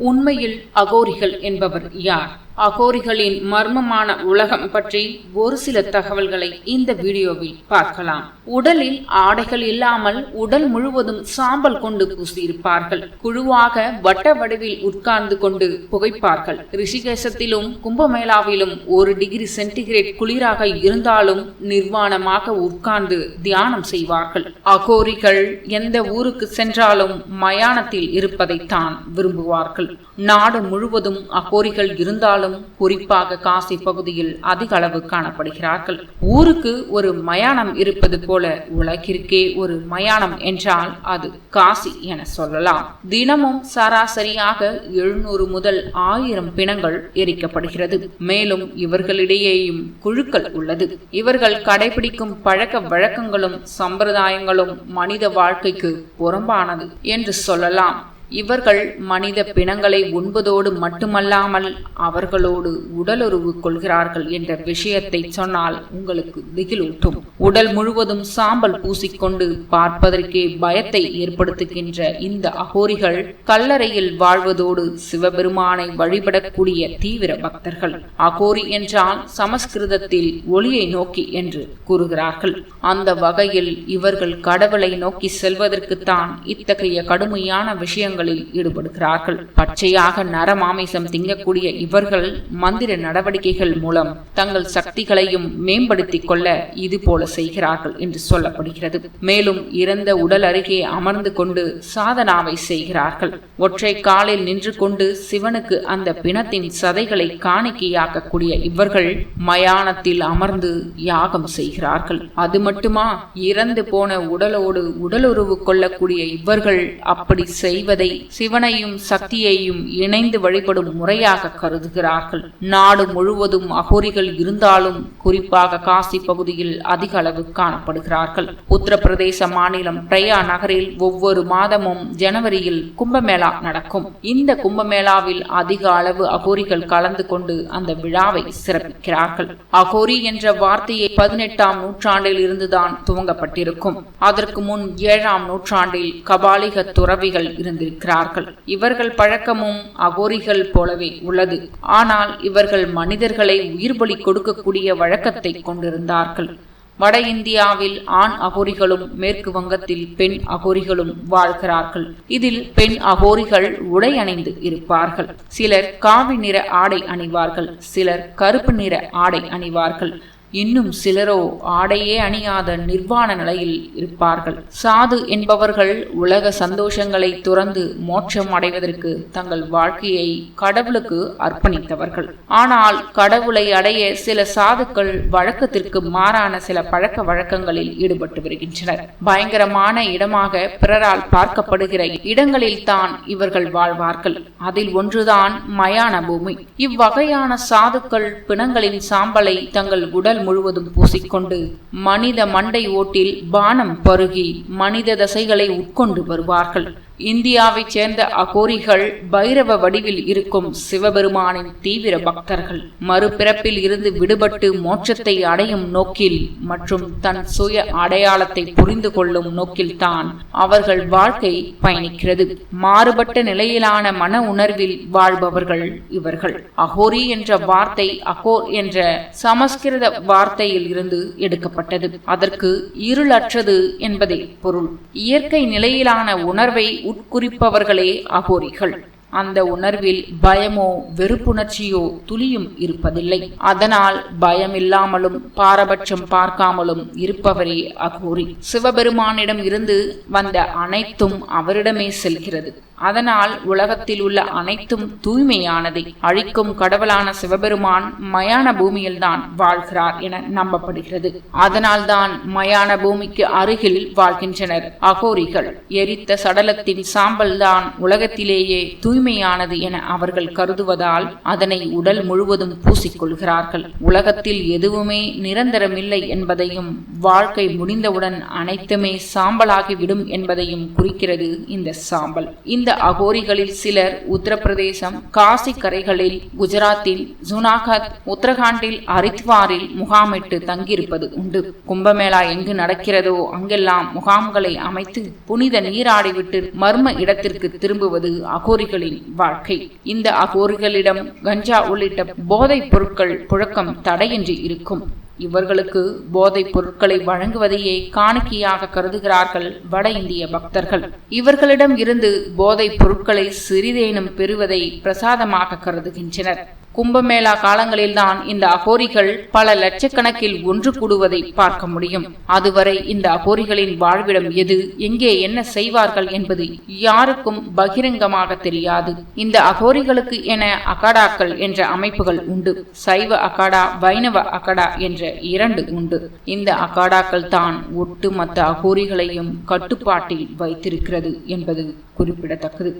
உண்மையில் அகோரிகள் என்பவர் யார்? அகோரிகளின் மர்மமான உலகம் பற்றி ஒரு சில தகவல்களை இந்த வீடியோவில் பார்க்கலாம். உடலில் ஆடைகள் இல்லாமல் உடல் முழுவதும் சாம்பல் கொண்டு பூசியிருப்பார்கள். குழுவாக வட்ட வடிவில் உட்கார்ந்து கொண்டு புகைப்பார்கள். ரிஷிகேசத்திலும் கும்பமேளாவிலும் ஒரு டிகிரி சென்டிகிரேட் குளிராக இருந்தாலும் நிர்வாணமாக உட்கார்ந்து தியானம் செய்வார்கள். அகோரிகள் எந்த ஊருக்கு சென்றாலும் மயானத்தில் இருப்பதைத்தான் விரும்புவார்கள். நாடு முழுவதும் அகோரிகள் இருந்தாலும் குறிப்பாக காசி பகுதியில் அதிக அளவு காணப்படுகிறார்கள். ஊருக்கு ஒரு மயானம் இருப்பது போல உலகிற்கே ஒரு மயானம் என்றால் அது காசி என சொல்லலாம். தினமும் சராசரியாக எழுநூறு முதல் ஆயிரம் பிணங்கள் எரிக்கப்படுகிறது. மேலும் இவர்களிடையேயும் குழுக்கள் உள்ளது. இவர்கள் கடைபிடிக்கும் பழக்க வழக்கங்களும் சம்பிரதாயங்களும் மனித வாழ்க்கைக்கு புறம்பானது என்று சொல்லலாம். இவர்கள் மனித பிணங்களை உண்பதோடு மட்டுமல்லாமல் அவர்களோடு உடலுறவு கொள்கிறார்கள் என்ற விஷயத்தை சொன்னால் உங்களுக்கு திகிலூட்டும். உடல் முழுவதும் சாம்பல் பூசிக்கொண்டு பார்ப்பதற்கே பயத்தை ஏற்படுத்துகின்ற இந்த அகோரிகள் கல்லறையில் வாழ்வதோடு சிவபெருமானை வழிபடக்கூடிய தீவிர பக்தர்கள். அகோரி என்றால் சமஸ்கிருதத்தில் ஒளியை நோக்கி என்று கூறுகிறார்கள். அந்த வகையில் இவர்கள் கடவுளை நோக்கி செல்வதற்குத்தான் இத்தகைய கடுமையான விஷயங்கள் விஷயங்களில் ஈடுபடுகிறார்கள். பச்சையாக நரமாமிசம் திங்கக்கூடிய இவர்கள் மந்திர நடவடிக்கைகள் மூலம் தங்கள் சக்திகளையும் மேம்படுத்திக் கொள்ள இது போல செய்கிறார்கள் என்று சொல்லப்படுகிறது. மேலும் இறந்த உடல் அருகே அமர்ந்து கொண்டு சாதனாவை செய்கிறார்கள். ஒற்றை காலில் நின்று கொண்டு சிவனுக்கு அந்த பிணத்தின் சதைகளை காணிக்கையாக்கக்கூடிய இவர்கள் மயானத்தில் அமர்ந்து யாகம் செய்கிறார்கள். அது மட்டுமா இறந்து போன உடலோடு உடலுறவு கொள்ளக்கூடிய இவர்கள் அப்படி செய்வதை சிவனையும் சக்தியையும் இணைந்து வழிபடும் முறையாக கருதுகிறார்கள். நாடு முழுவதும் அகோரிகள் இருந்தாலும் குறிப்பாக காசி பகுதியில் அதிக அளவு காணப்படுகிறார்கள். உத்தரப்பிரதேச மாநிலம் பிரயா நகரில் ஒவ்வொரு மாதமும் ஜனவரியில் கும்பமேளா நடக்கும். இந்த கும்பமேளாவில் அதிக அளவு அகோரிகள் கலந்து கொண்டு அந்த விழாவை சிறப்பிக்கிறார்கள். அகோரி என்ற வார்த்தையை பதினெட்டாம் நூற்றாண்டில் இருந்துதான் துவங்கப்பட்டிருக்கும். அதற்கு முன் ஏழாம் நூற்றாண்டில் கபாலிக துறவிகள் இருந்திருக்கிறார் இருக்கிறார்கள். இவர்கள் பழக்கமும் அகோரிகள் போலவே உள்ளது. ஆனால் இவர்கள் மனிதர்களை உயிர் பலி கொடுக்கக்கூடிய வழக்கத்தை கொண்டிருந்தார்கள். வட இந்தியாவில் ஆண் அகோரிகளும் மேற்கு வங்கத்தில் பெண் அகோரிகளும் வாழ்கிறார்கள். இதில் பெண் அகோரிகள் உடை அணிந்து இருப்பார்கள். சிலர் காவி நிற ஆடை அணிவார்கள். சிலர் கருப்பு நிற ஆடை அணிவார்கள். இன்னும் சிலரோ ஆடையே அணியாத நிர்வாண நிலையில் இருப்பார்கள். சாது என்பவர்கள் உலக சந்தோஷங்களை துறந்து மோட்சம் அடைவதற்கு தங்கள் வாழ்க்கையை கடவுளுக்கு அர்ப்பணித்தவர்கள். ஆனால் கடவுளை அடைய சில சாதுக்கள் வழக்கத்திற்கு மாறான சில பழக்க வழக்கங்களில் ஈடுபட்டு வருகின்றனர். பயங்கரமான இடமாக பிறரால் பார்க்கப்படுகிற இடங்களில் தான் இவர்கள் வாழ்வார்கள். அதில் ஒன்றுதான் மயான பூமி. இவ்வகையான சாதுக்கள் பிணங்களின் சாம்பலை தங்கள் உடல் உடல் முழுவதும் பூசிக்கொண்டு மனித மண்டை ஓட்டில் பானம் பருகி மனித தசைகளை உட்கொண்டு வருவார்கள். இந்தியாவைச் சேர்ந்த அகோரிகள் பைரவ வடிவில் இருக்கும் சிவபெருமானின் தீவிர பக்தர்கள். மறுபிறப்பில் இருந்து விடுபட்டு மோட்சத்தை அடையும் நோக்கில் மற்றும் தன் சுய அடையாளத்தை புரிந்து கொள்ளும் நோக்கில்தான் அவர்கள் வாழ்க்கை பயணிக்கிறது. மாறுபட்ட நிலையிலான மன உணர்வில் வாழ்பவர்கள் இவர்கள். அகோரி என்ற வார்த்தை அகோர் என்ற சமஸ்கிருத வார்த்தையில் இருந்து எடுக்கப்பட்டது. அதற்கு இருளற்றது என்பதே பொருள். இயற்கை நிலையிலான உணர்வை உட்குறிப்பவர்களே அகோரிகள். அந்த உணர்வில் பயமோ வெறுப்புணர்ச்சியோ துளியும் இருப்பதில்லை. அதனால் பயமில்லாமலும் பாரபட்சம் பார்க்காமலும் இருப்பவரே அகோரி. சிவபெருமானிடம் இருந்து வந்த அனைத்தும் அவரிடமே செல்கிறது. அதனால் உலகத்தில் உள்ள அனைத்தும் தூய்மையானதை அழிக்கும் கடவுளான சிவபெருமான் மயான பூமியில்தான் வாழ்கிறார் என நம்பப்படுகிறது. அதனால்தான் மயான பூமிக்கு அருகில் வாழ்கின்றனர் அகோரிகள். எரித்த சடலத்தின் சாம்பல் தான் உலகத்திலேயே தூய்மையானது என அவர்கள் கருதுவதால் அதனை உடல் முழுவதும் பூசிக்கொள்கிறார்கள். உலகத்தில் எதுவுமே நிரந்தரமில்லை என்பதையும் வாழ்க்கை முடிந்தவுடன் அனைத்துமே சாம்பலாகிவிடும் என்பதையும் குறிக்கிறது இந்த சாம்பல். இந்த இந்த அகோரிகளில் சிலர் உத்தரப்பிரதேசம் காசி கரைகளில் குஜராத்தில் ஜுனாகத் உத்தரகாண்டில் ஹரித்வாரில் முகாமிட்டு தங்கியிருப்பது உண்டு. கும்பமேளா எங்கு நடக்கிறதோ அங்கெல்லாம் முகாம்களை அமைத்து புனித நீராடிவிட்டு மர்ம இடத்திற்கு திரும்புவது அகோரிகளின் வாழ்க்கை. இந்த அகோரிகளிடம் கஞ்சா உள்ளிட்ட போதைப் பொருட்கள் புழக்கம் தடையின்றி இருக்கும். இவர்களுக்கு போதைப் பொருட்களை வழங்குவதையே காணிக்கையாக கருதுகிறார்கள் வட இந்திய பக்தர்கள். இவர்களிடம் இருந்து போதைப் பொருட்களை சிறிதேனும் பெறுவதை பிரசாதமாக கருதுகின்றனர். கும்பமேளா காலங்களில்தான் இந்த அகோரிகள் பல லட்சக்கணக்கில் ஒன்று கூடுவதை பார்க்க முடியும். அதுவரை இந்த அகோரிகளின் வாழ்விடம் எது எங்கே என்ன செய்வார்கள் என்பது யாருக்கும் பகிரங்கமாக தெரியாது. இந்த அகோரிகளுக்கு என அகாடாக்கள் என்ற அமைப்புகள் உண்டு. சைவ அகாடா வைணவ அகாடா என்ற இரண்டு உண்டு. இந்த அகாடாக்கள் தான் ஒட்டுமொத்த அகோரிகளையும் கட்டுப்பாட்டில் வைத்திருக்கிறது என்பது குறிப்பிடத்தக்கது.